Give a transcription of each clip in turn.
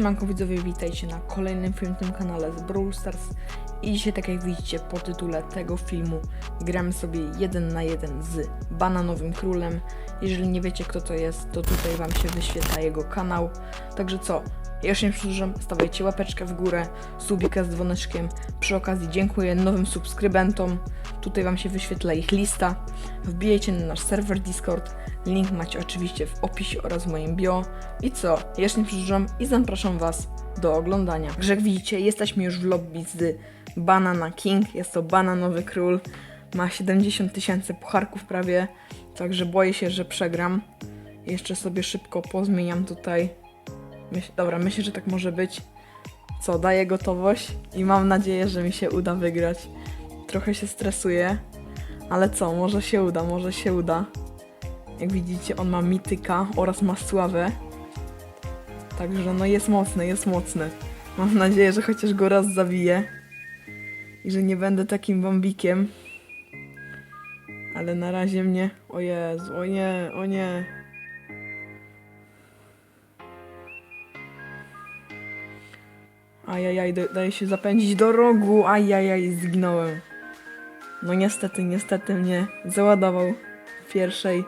Siemanko widzowie, witajcie na kolejnym filmie na tym kanale z Brawl Stars i dzisiaj tak jak widzicie po tytule tego filmu gramy sobie jeden na jeden z Bananowym Królem. Jeżeli nie wiecie kto to jest, to tutaj wam się wyświetla jego kanał. Także co, ja już nie przedłużam, łapeczkę w górę, subika z dzwoneczkiem. Przy okazji dziękuję nowym subskrybentom, tutaj wam się wyświetla ich lista. Wbijajcie na nasz serwer Discord, link macie oczywiście w opisie oraz w moim bio. I co, ja już nie i zapraszam was do oglądania. Także jak widzicie, jesteśmy już w lobby z Banana King, jest to Bananowy Król. Ma 70 tysięcy pucharków prawie, także boję się, że przegram. Jeszcze sobie szybko pozmieniam tutaj. Dobra, myślę, że tak może być. Co, daję gotowość i mam nadzieję, że mi się uda wygrać. Trochę się stresuję, ale co, może się uda, może się uda. Jak widzicie, on ma mityka oraz ma sławę. Także no jest mocny, jest mocny. Mam nadzieję, że chociaż go raz zabiję. I że nie będę takim bambikiem. Ale na razie mnie... O Jezu, o nie, o nie. Ajajaj, da- daje się zapędzić do rogu. Ajajaj, zginąłem. No niestety, niestety mnie załadował w pierwszej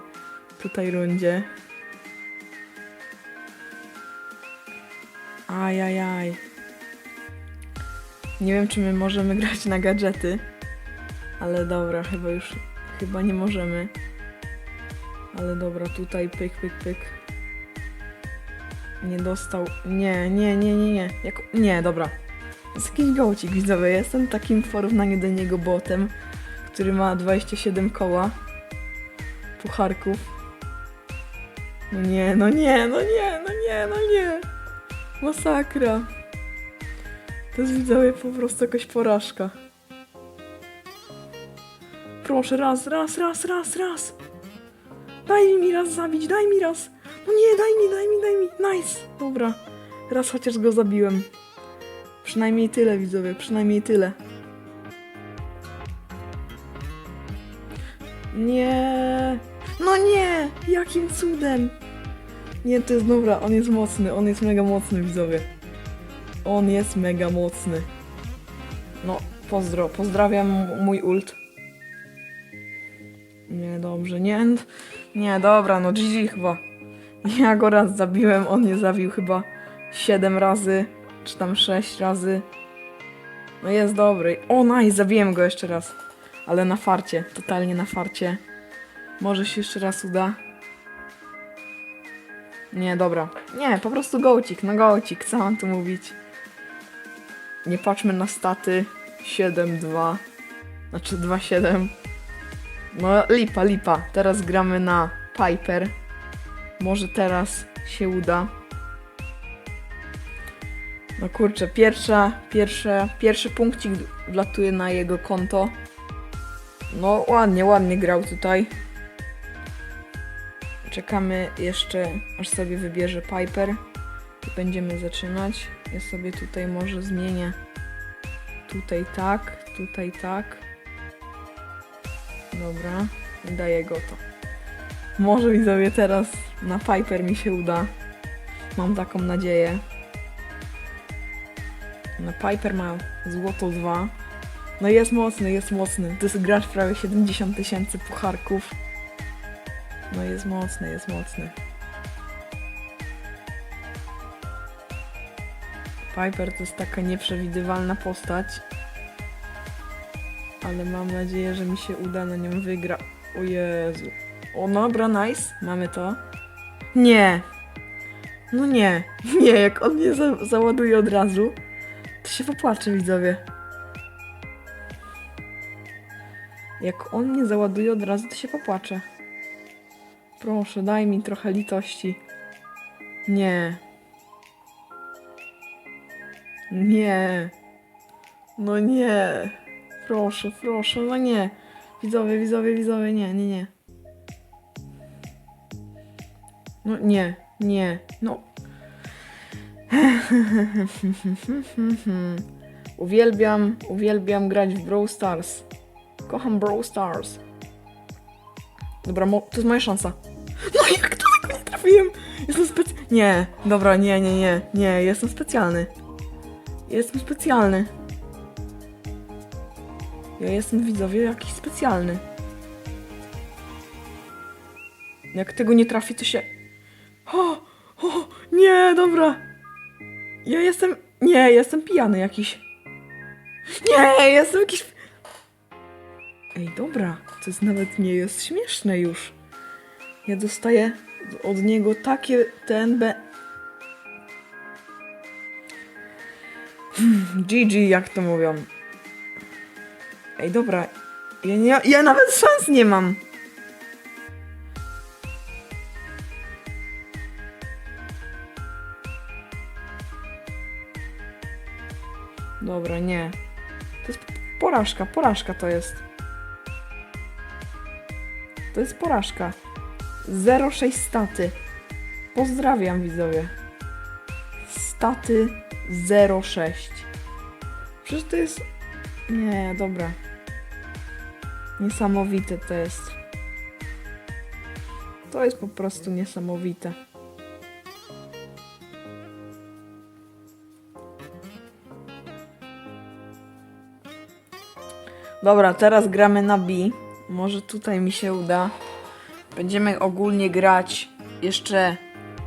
tutaj rundzie. Ajajaj. Nie wiem, czy my możemy grać na gadżety. Ale dobra, chyba już... Chyba nie możemy. Ale dobra, tutaj pyk, pyk, pyk. Nie dostał... Nie, nie, nie, nie, nie. Jak... Nie, dobra. Jest jakiś gołcik widzowy. Jestem takim w porównaniu do niego botem, który ma 27 koła. Pucharków. No nie, no nie, no nie, no nie, no nie. Masakra. To jest widzowie po prostu jakaś porażka. Proszę, raz, raz, raz, raz, raz. Daj mi raz zabić, daj mi raz. No nie, daj mi, daj mi, daj mi. Nice. Dobra. Raz chociaż go zabiłem. Przynajmniej tyle, widzowie, przynajmniej tyle. Nie. No nie! Jakim cudem? Nie, to jest dobra, on jest mocny, on jest mega mocny, widzowie. On jest mega mocny. No, pozdro, pozdrawiam mój ult. Nie, dobrze, nie, nie, dobra, no GG chyba. Ja go raz zabiłem, on nie zabił chyba 7 razy, czy tam 6 razy. No jest dobry. O, nice, zabiłem go jeszcze raz. Ale na farcie, totalnie na farcie. Może się jeszcze raz uda. Nie, dobra. Nie, po prostu gołcik, no gołcik, co mam tu mówić? Nie patrzmy na staty. 7-2. Znaczy 2-7. No lipa, lipa. Teraz gramy na Piper. Może teraz się uda. No kurczę, pierwsza, pierwsze, pierwszy punkcik wlatuje na jego konto. No ładnie, ładnie grał tutaj. Czekamy jeszcze, aż sobie wybierze Piper. Będziemy zaczynać. Ja sobie tutaj może zmienię. Tutaj tak, tutaj tak. Dobra, daję go to. Może widzowie teraz na Piper mi się uda. Mam taką nadzieję. Na Piper ma złoto 2. No jest mocny, jest mocny. To jest gracz prawie 70 tysięcy pucharków. No jest mocny, jest mocny. Piper to jest taka nieprzewidywalna postać. Ale mam nadzieję, że mi się uda na nią wygra. O Jezu. O dobra, nice. Mamy to. Nie. No nie. Nie, jak on mnie za załaduje od razu, to się popłaczę, widzowie. Jak on mnie załaduje od razu, to się popłaczę. Proszę, daj mi trochę litości. Nie. Nie. No nie. Proszę, proszę, no nie. Widzowie, widzowie, widzowie, nie, nie, nie. No nie, nie, no. uwielbiam, uwielbiam grać w Brawl Stars. Kocham Brawl Stars. Dobra, to jest moja szansa. No jak to tego nie trafiłem? Jestem spec... Nie, dobra, nie, nie, nie, nie, jestem specjalny. Jestem specjalny. Ja jestem widzowie jakiś specjalny. Jak tego nie trafi, to się. O, o, nie, dobra. Ja jestem. Nie, jestem pijany jakiś. Nie, jestem jakiś. Ej, dobra, to jest nawet nie jest śmieszne już. Ja dostaję od niego takie TNB. Hmm, GG, jak to mówią. Ej, dobra. Ja, nie, ja nawet szans nie mam. Dobra, nie. To jest porażka, porażka to jest. To jest porażka. 06 staty. Pozdrawiam widzowie. Staty 06. Przecież to jest. Nie, dobra. Niesamowite to jest. To jest po prostu niesamowite. Dobra, teraz gramy na B. Może tutaj mi się uda. Będziemy ogólnie grać jeszcze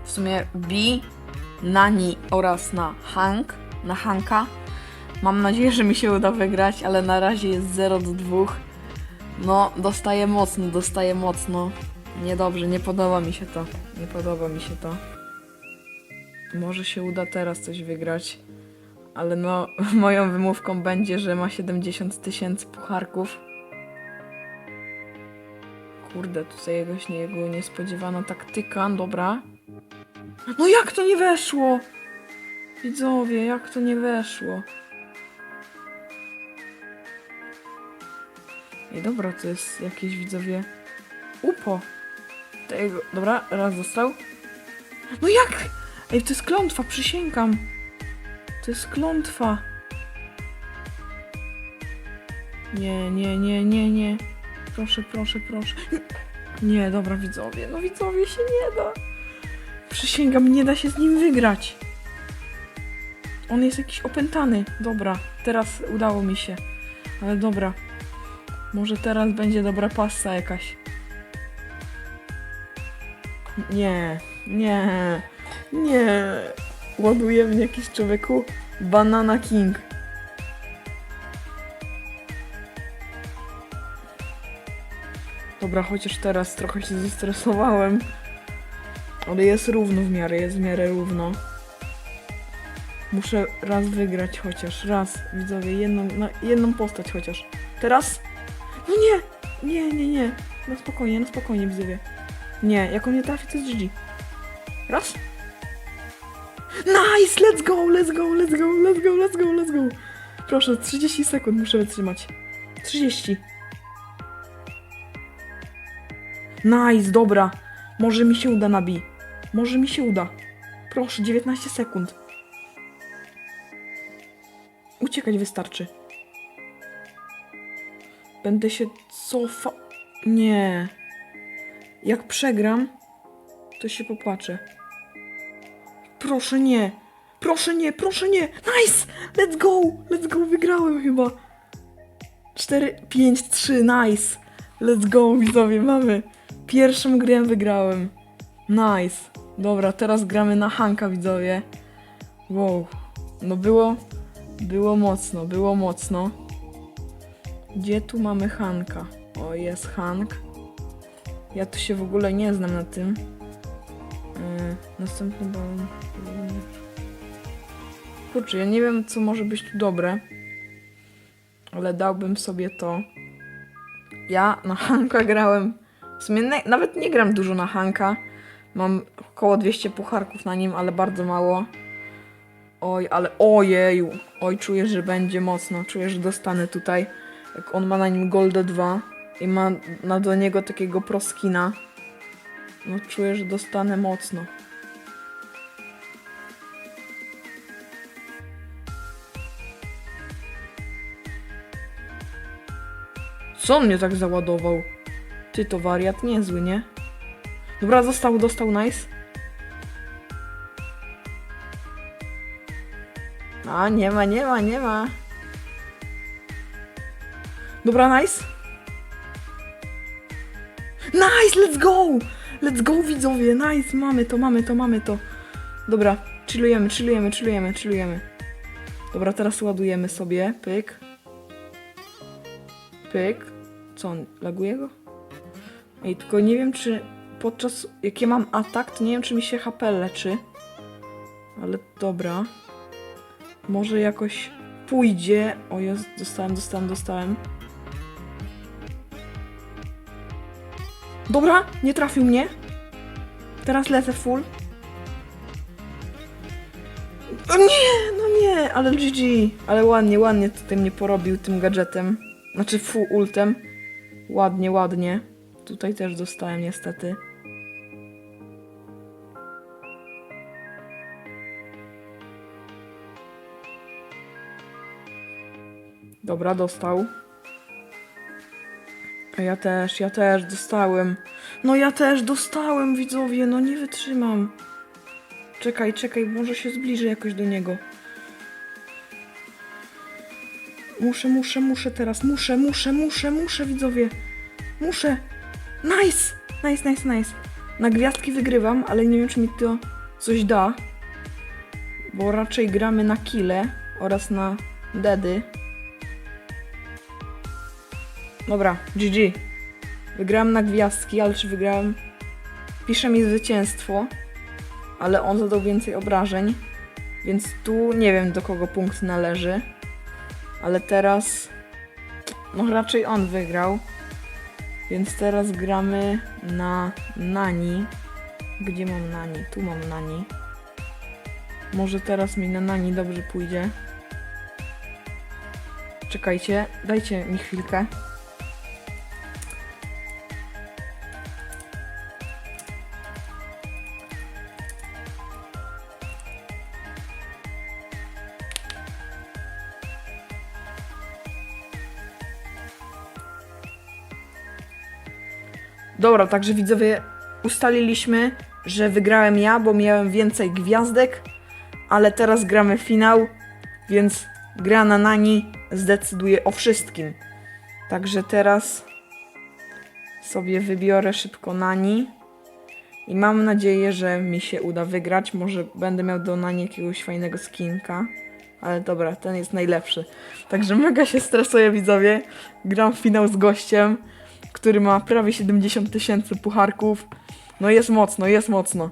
w sumie B, Nani oraz na Hank, na Hanka. Mam nadzieję, że mi się uda wygrać, ale na razie jest 0 do 2. No, dostaję mocno, dostaję mocno. Niedobrze, nie podoba mi się to. Nie podoba mi się to. Może się uda teraz coś wygrać. Ale no, moją wymówką będzie, że ma 70 tysięcy pucharków. Kurde, tutaj jakaś nie, niespodziewana taktyka, dobra. No jak to nie weszło? Widzowie, jak to nie weszło? Ej, dobra, to jest jakieś widzowie. Upo. Tego, dobra, raz został. No jak? Ej, to jest klątwa, przysięgam. To jest klątwa. Nie, nie, nie, nie, nie. Proszę, proszę, proszę. Nie, dobra, widzowie. No widzowie się nie da. Przysięgam, nie da się z nim wygrać. On jest jakiś opętany. Dobra, teraz udało mi się. Ale dobra. Może teraz będzie dobra passa jakaś. Nie, nie, nie. Ładuje mnie jakiś człowieku. Banana King. Dobra, chociaż teraz trochę się zestresowałem. Ale jest równo w miarę, jest w miarę równo. Muszę raz wygrać chociaż, raz, widzowie, jedną, na, jedną postać chociaż. Teraz? No nie! Nie, nie, nie. Na spokojnie, na spokojnie, widzowie. Nie, jak on nie trafi, to jest GG. Raz. Nice! Let's go, let's go, let's go, let's go, let's go, let's go. Proszę, 30 sekund muszę wytrzymać. 30. Nice, dobra. Może mi się uda na B. Może mi się uda. Proszę, 19 sekund. Uciekać wystarczy. Będę się cofa... Nie. Jak przegram, to się popłaczę. Proszę nie. Proszę nie, proszę nie. Nice! Let's go! Let's go, wygrałem chyba. 4, 5, 3, nice. Let's go, widzowie, mamy. Pierwszą grę wygrałem. Nice. Dobra, teraz gramy na Hanka, widzowie. Wow. No było... Było mocno, było mocno. Gdzie tu mamy Hanka? O, jest Hank. Ja tu się w ogóle nie znam na tym. Yy, następny balon. Kurczę, ja nie wiem, co może być tu dobre. Ale dałbym sobie to. Ja na Hanka grałem. W sumie na, nawet nie gram dużo na Hanka. Mam około 200 pucharków na nim, ale bardzo mało. Oj, ale ojeju. Oj, czuję, że będzie mocno. Czuję, że dostanę tutaj. Jak on ma na nim Golda 2 i ma na do niego takiego proskina. No czuję, że dostanę mocno. Co on mnie tak załadował? Ty to wariat niezły, nie? Dobra, został, dostał, nice. A, nie ma, nie ma, nie ma. Dobra, nice. Nice, let's go! Let's go, widzowie, nice, mamy to, mamy to, mamy to. Dobra, chillujemy, chillujemy, chillujemy, chillujemy. Dobra, teraz ładujemy sobie, pyk. Pyk. Co on, laguje go? Ej, tylko nie wiem, czy podczas, jak ja mam atak, to nie wiem, czy mi się HP leczy. Ale dobra. Może jakoś pójdzie. O jest, dostałem, dostałem, dostałem. Dobra, nie trafił mnie. Teraz lecę full. O nie, no nie, ale GG. Ale ładnie, ładnie tutaj mnie porobił tym gadżetem. Znaczy full ultem. Ładnie, ładnie. Tutaj też dostałem niestety. Dobra, dostał. A ja też, ja też dostałem. No ja też dostałem, widzowie, no nie wytrzymam. Czekaj, czekaj, może się zbliżę jakoś do niego. Muszę, muszę, muszę teraz, muszę, muszę, muszę, muszę, widzowie. Muszę. Nice! Nice, nice, nice. Na gwiazdki wygrywam, ale nie wiem, czy mi to coś da. Bo raczej gramy na kile oraz na deady. Dobra, GG. Wygrałem na gwiazdki, ale czy wygrałem? Pisze mi zwycięstwo, ale on zadał więcej obrażeń, więc tu nie wiem do kogo punkt należy. Ale teraz, no raczej on wygrał. Więc teraz gramy na Nani. Gdzie mam Nani? Tu mam Nani. Może teraz mi na Nani dobrze pójdzie. Czekajcie, dajcie mi chwilkę. Dobra, także widzowie, ustaliliśmy, że wygrałem ja, bo miałem więcej gwiazdek, ale teraz gramy finał, więc gra na Nani zdecyduje o wszystkim. Także teraz sobie wybiorę szybko Nani i mam nadzieję, że mi się uda wygrać. Może będę miał do Nani jakiegoś fajnego skinka. Ale dobra, ten jest najlepszy. Także mega się stresuję, widzowie. Gram w finał z gościem który ma prawie 70 tysięcy pucharków. No jest mocno, jest mocno.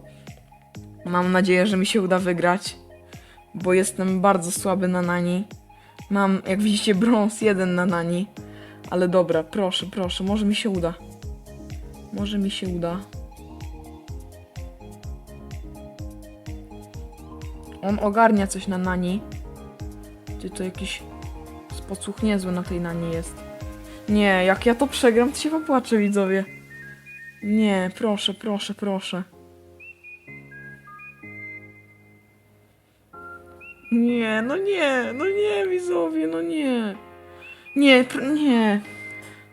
Mam nadzieję, że mi się uda wygrać, bo jestem bardzo słaby na nani. Mam, jak widzicie, brąz jeden na nani. Ale dobra, proszę, proszę, może mi się uda. Może mi się uda. On ogarnia coś na nani. Gdzie to jakiś spocuch niezły na tej nani jest. Nie, jak ja to przegram, to się popłaczę, widzowie. Nie, proszę, proszę, proszę. Nie, no nie, no nie, widzowie, no nie. Nie, nie.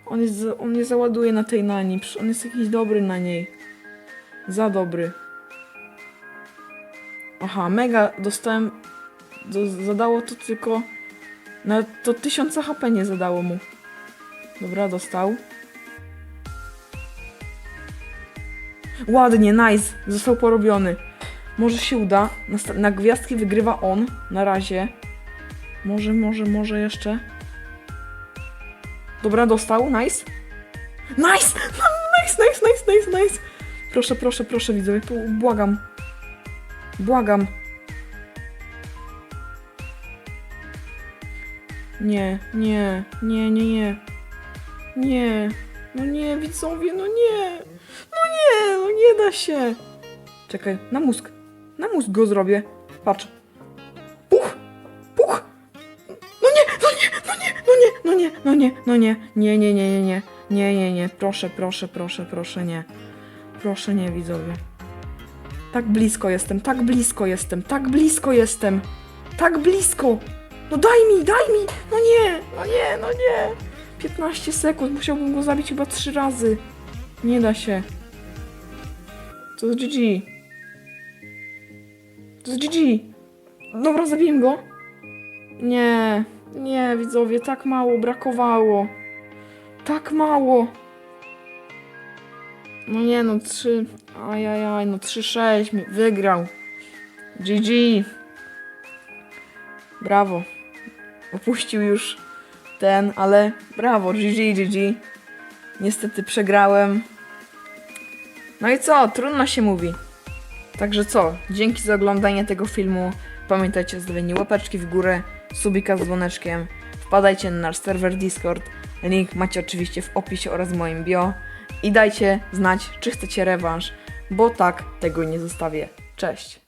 On, jest, on nie załaduje na tej nani, on jest jakiś dobry na niej. Za dobry. Aha, mega, dostałem... Do, zadało to tylko... Na to 1000 HP nie zadało mu. Dobra, dostał. Ładnie, nice. Został porobiony. Może się uda. Na, na gwiazdki wygrywa on. Na razie. Może, może, może jeszcze. Dobra, dostał. Nice. Nice! Nice, nice, nice, nice, nice. Proszę, proszę, proszę, widzowie. Błagam. Błagam. Nie, nie, nie, nie, nie. Nie, no nie, widzowie, no nie. No nie, no nie da się. Czekaj, na mózg. Na mózg go zrobię. Patrz. Puch, puch. No nie, no nie, no nie, no nie, no nie, no nie, no nie, nie, nie, nie, nie, nie, nie, nie, nie, proszę, proszę, proszę, proszę, nie. Proszę nie, widzowie. Tak blisko jestem, tak blisko jestem, tak blisko jestem. Tak blisko. No daj mi, daj mi. No nie, no nie, no nie. 15 sekund, musiałbym go zabić chyba 3 razy. Nie da się. To jest GG. To jest GG. Dobra, zabiłem go. Nie, nie, widzowie, tak mało brakowało. Tak mało. No nie no, 3. Ajajaj, no 3-6 mi wygrał. GG. Brawo. Opuścił już ten, ale brawo, GG, GG. Niestety przegrałem. No i co, trudno się mówi. Także co, dzięki za oglądanie tego filmu. Pamiętajcie o zostawieniu łapeczki w górę, subika z dzwoneczkiem. Wpadajcie na nasz serwer Discord. Link macie oczywiście w opisie oraz moim bio. I dajcie znać, czy chcecie rewanż, bo tak tego nie zostawię. Cześć!